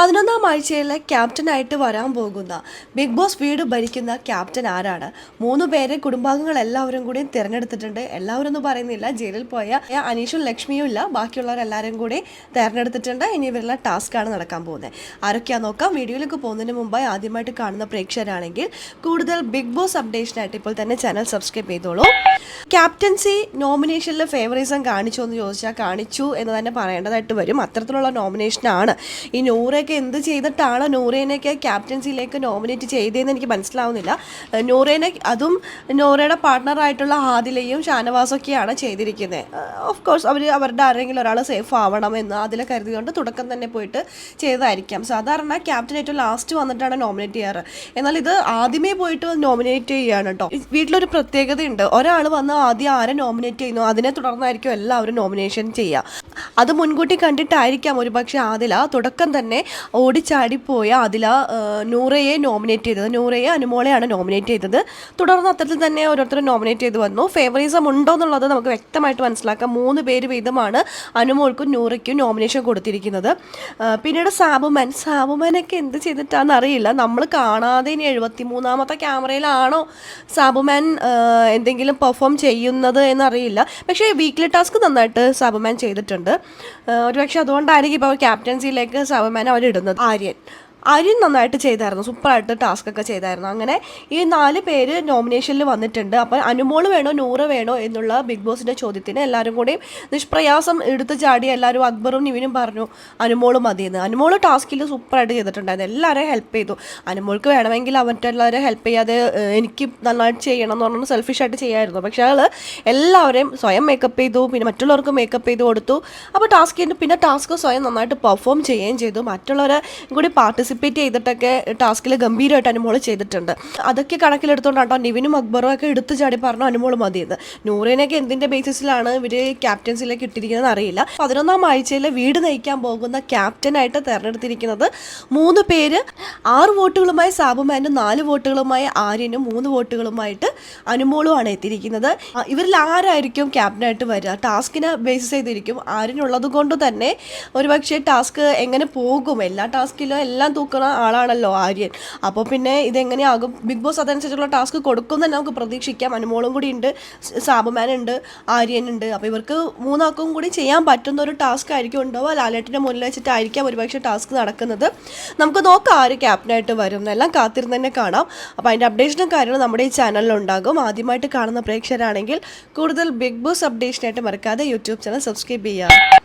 പതിനൊന്നാം ആഴ്ചയിലെ ക്യാപ്റ്റനായിട്ട് വരാൻ പോകുന്ന ബിഗ് ബോസ് വീട് ഭരിക്കുന്ന ക്യാപ്റ്റൻ ആരാണ്? മൂന്ന് പേരെ കുടുംബാംഗങ്ങൾ എല്ലാവരും കൂടി തിരഞ്ഞെടുത്തിട്ടുണ്ട്. എല്ലാവരും ഒന്നും പറയുന്നില്ല. ജയിലിൽ പോയ അനീഷും ലക്ഷ്മിയും ഇല്ല. ബാക്കിയുള്ളവരെല്ലാവരും കൂടി തിരഞ്ഞെടുത്തിട്ടുണ്ട്. ഇനി ഇവരുള്ള ടാസ്ക്കാണ് നടക്കാൻ പോകുന്നത്. ആരൊക്കെയാ നോക്കാം. വീഡിയോയിലേക്ക് പോകുന്നതിന് മുമ്പായി ആദ്യമായിട്ട് കാണുന്ന പ്രേക്ഷകരാണെങ്കിൽ കൂടുതൽ ബിഗ് ബോസ് അപ്ഡേഷനായിട്ട് ഇപ്പോൾ തന്നെ ചാനൽ സബ്സ്ക്രൈബ് ചെയ്തോളൂ. ക്യാപ്റ്റൻസി നോമിനേഷനിൽ ഫേവറിസം കാണിച്ചോ എന്ന് ചോദിച്ചാൽ കാണിച്ചു എന്ന് തന്നെ പറയേണ്ടതായിട്ട് വരും. അത്തരത്തിലുള്ള നോമിനേഷനാണ് ഈ നൂറയൊക്കെ എന്ത് ചെയ്തിട്ടാണ് നൂറേനെയൊക്കെ ക്യാപ്റ്റൻസിയിലേക്ക് നോമിനേറ്റ് ചെയ്തതെന്ന് എനിക്ക് മനസ്സിലാവുന്നില്ല. നൂറേനെ അതും നൂറയുടെ പാർട്ട്ണറായിട്ടുള്ള ആദിലയും ഷാനവാസൊക്കെയാണ് ചെയ്തിരിക്കുന്നത് ഓഫ് കോഴ്സ് അവർ അവരുടെ ആരെങ്കിലും ഒരാൾ സേഫ് ആവണം എന്ന് അതിലെ കരുതിയുകൊണ്ട് തുടക്കം തന്നെ പോയിട്ട് ചെയ്തതായിരിക്കാം. സാധാരണ ക്യാപ്റ്റൻ ഏറ്റവും ലാസ്റ്റ് വന്നിട്ടാണ് നോമിനേറ്റ് ചെയ്യാറ്. എന്നാൽ ഇത് ആദ്യമേ പോയിട്ട് നോമിനേറ്റ് ചെയ്യുകയാണ് കേട്ടോ വീട്ടിലൊരു പ്രത്യേകതയുണ്ട്. ഒരാൾ വന്ന് ആദ്യം ആരെ നോമിനേറ്റ് ചെയ്യുന്നു അതിനെ തുടർന്നായിരിക്കും എല്ലാവരും നോമിനേഷൻ ചെയ്യുക. അത് മുൻകൂട്ടി കണ്ടിട്ടായിരിക്കാം ഒരുപക്ഷെ ആദില തുടക്കം തന്നെ ഓടിച്ചാടിപ്പോയ പോയ ആ, നൂറയെ നോമിനേറ്റ് ചെയ്തത്. നൂറയെ അനുമോളെയാണ് നോമിനേറ്റ് ചെയ്തത്. തുടർന്ന് അത്തരത്തിൽ തന്നെ ഓരോരുത്തരും നോമിനേറ്റ് ചെയ്ത് വന്നു. ഫേവറിസം ഉണ്ടോ എന്നുള്ളത് നമുക്ക് വ്യക്തമായിട്ട് മനസ്സിലാക്കാം. മൂന്ന് പേര് വീതമാണ് അനുമോൾക്കും നൂറയ്ക്കും നോമിനേഷൻ കൊടുത്തിരിക്കുന്നത്. പിന്നീട് സാബുമൻ. സാബുമാനൊക്കെ എന്ത് ചെയ്തിട്ടാണെന്ന് അറിയില്ല. നമ്മൾ കാണാതെ ഇനി എഴുപത്തി മൂന്നാമത്തെ ക്യാമറയിലാണോ സാബുമാൻ എന്തെങ്കിലും പെർഫോം ചെയ്യുന്നത് എന്നറിയില്ല. പക്ഷേ വീക്ക്ലി ടാസ്ക് നന്നായിട്ട് സാബുമാൻ ചെയ്തിട്ടുണ്ട്. ഒരുപക്ഷെ അതുകൊണ്ടായിരിക്കും ഇപ്പോൾ ക്യാപ്റ്റൻസിയിലേക്ക് സാബുമാൻ അവരിടുന്നത് ആര്യൻ. ആര്യൻ നന്നായിട്ട് ചെയ്തായിരുന്നു. സൂപ്പറായിട്ട് ടാസ്ക് ഒക്കെ ചെയ്തായിരുന്നു. അങ്ങനെ ഈ നാല് പേര് നോമിനേഷനിൽ വന്നിട്ടുണ്ട്. അപ്പോൾ അനുമോൾ വേണോ നൂറ് വേണോ എന്നുള്ള ബിഗ് ബോസിന്റെ ചോദ്യത്തിന് എല്ലാവരും കൂടി നിഷ്പ്രയാസം എടുത്ത് ചാടി എല്ലാവരും അക്ബറും നിവിനും പറഞ്ഞു അനുമോൾ മതിയെന്ന്. അനുമോൾ ടാസ്കിൽ സൂപ്പറായിട്ട് ചെയ്തിട്ടുണ്ടായിരുന്നു. എല്ലാവരെയും ഹെൽപ്പ് ചെയ്തു. അനുമോൾക്ക് വേണമെങ്കിൽ മറ്റുള്ളവരെ ഹെൽപ്പ് ചെയ്യാതെ എനിക്ക് നന്നായിട്ട് ചെയ്യണം എന്ന് പറഞ്ഞാൽ സെൽഫിഷായിട്ട് ചെയ്യായിരുന്നു. പക്ഷേ അയാൾ എല്ലാവരെയും സ്വയം മേക്കപ്പ് ചെയ്തു പിന്നെ മറ്റുള്ളവർക്ക് മേക്കപ്പ് ചെയ്ത് കൊടുത്തു. അപ്പോൾ ടാസ്കിന് പിന്നെ ടാസ്ക് സ്വയം നന്നായിട്ട് പെർഫോം ചെയ്യുകയും ചെയ്തു. മറ്റുള്ളവരെ കൂടി പാർട്ടിസിപ്പേറ്റ് ചെയ്തിട്ടൊക്കെ ടാസ്കിൽ ഗംഭീരമായിട്ട് അനുമോൾ ചെയ്തിട്ടുണ്ട്. അതൊക്കെ കണക്കിലെടുത്തുകൊണ്ടാട്ടോ നിവിനും അക്ബറും ഒക്കെ എടുത്തു ചാടി പറഞ്ഞു അനുമോൾ മതിയെന്ന്. നൂറിനൊക്കെ എന്തിന്റെ ബേസിസിലാണ് ഇവർ ക്യാപ്റ്റൻസിലേക്ക് ഇട്ടിരിക്കുന്നത് അറിയില്ല. പതിനൊന്നാം ആഴ്ചയിൽ വീട് നയിക്കാൻ പോകുന്ന ക്യാപ്റ്റനായിട്ട് തിരഞ്ഞെടുത്തിരിക്കുന്നത് മൂന്ന് പേര് ആറ് വോട്ടുകളുമായി സാബുമാനും നാല് വോട്ടുകളുമായി ആര്യനും മൂന്ന് വോട്ടുകളുമായിട്ട് അനുമോളുമാണ് എത്തിയിരിക്കുന്നത്. ഇവരിൽ ആരായിരിക്കും ക്യാപ്റ്റനായിട്ട് വരിക? ടാസ്കിനെ ബേസ് ചെയ്തിരിക്കും. ആര്യനുള്ളത് കൊണ്ട് തന്നെ ഒരുപക്ഷെ ടാസ്ക് എങ്ങനെ പോകും? എല്ലാ ടാസ്കിലും എല്ലാം തൂക്കുന്ന ആളാണല്ലോ ആര്യൻ. അപ്പോൾ പിന്നെ ഇതെങ്ങനെയാകും? ബിഗ് ബോസ് അതനുസരിച്ചുള്ള ടാസ്ക് കൊടുക്കും തന്നെ നമുക്ക് പ്രതീക്ഷിക്കാം. അനുമോളും കൂടി ഉണ്ട് സാബുമാൻ ഉണ്ട് ആര്യൻ ഉണ്ട്. അപ്പോൾ ഇവർക്ക് മൂന്നാക്കും കൂടി ചെയ്യാൻ പറ്റുന്ന ഒരു ടാസ്ക് ആയിരിക്കും ഉണ്ടാവുക. ലാലേട്ടിന്റെ മുന്നിൽ വെച്ചിട്ടായിരിക്കാം ഒരുപക്ഷെ ടാസ്ക് നടക്കുന്നത്. നമുക്ക് നോക്കാം ആര് ക്യാപ്റ്റനായിട്ട് വരും എല്ലാം കാത്തിരുന്ന് തന്നെ കാണാം. അപ്പോൾ അതിന്റെ അപ്ഡേഷനും കാര്യങ്ങളും നമ്മുടെ ഈ ചാനലിലുണ്ടാകും ആദ്യമായിട്ട് കാണുന്ന പ്രേക്ഷകരാണെങ്കിൽ കൂടുതൽ ബിഗ് ബോസ് അപ്ഡേഷനായിട്ട് മറക്കാതെ യൂട്യൂബ് ചാനൽ സബ്സ്ക്രൈബ് ചെയ്യുക.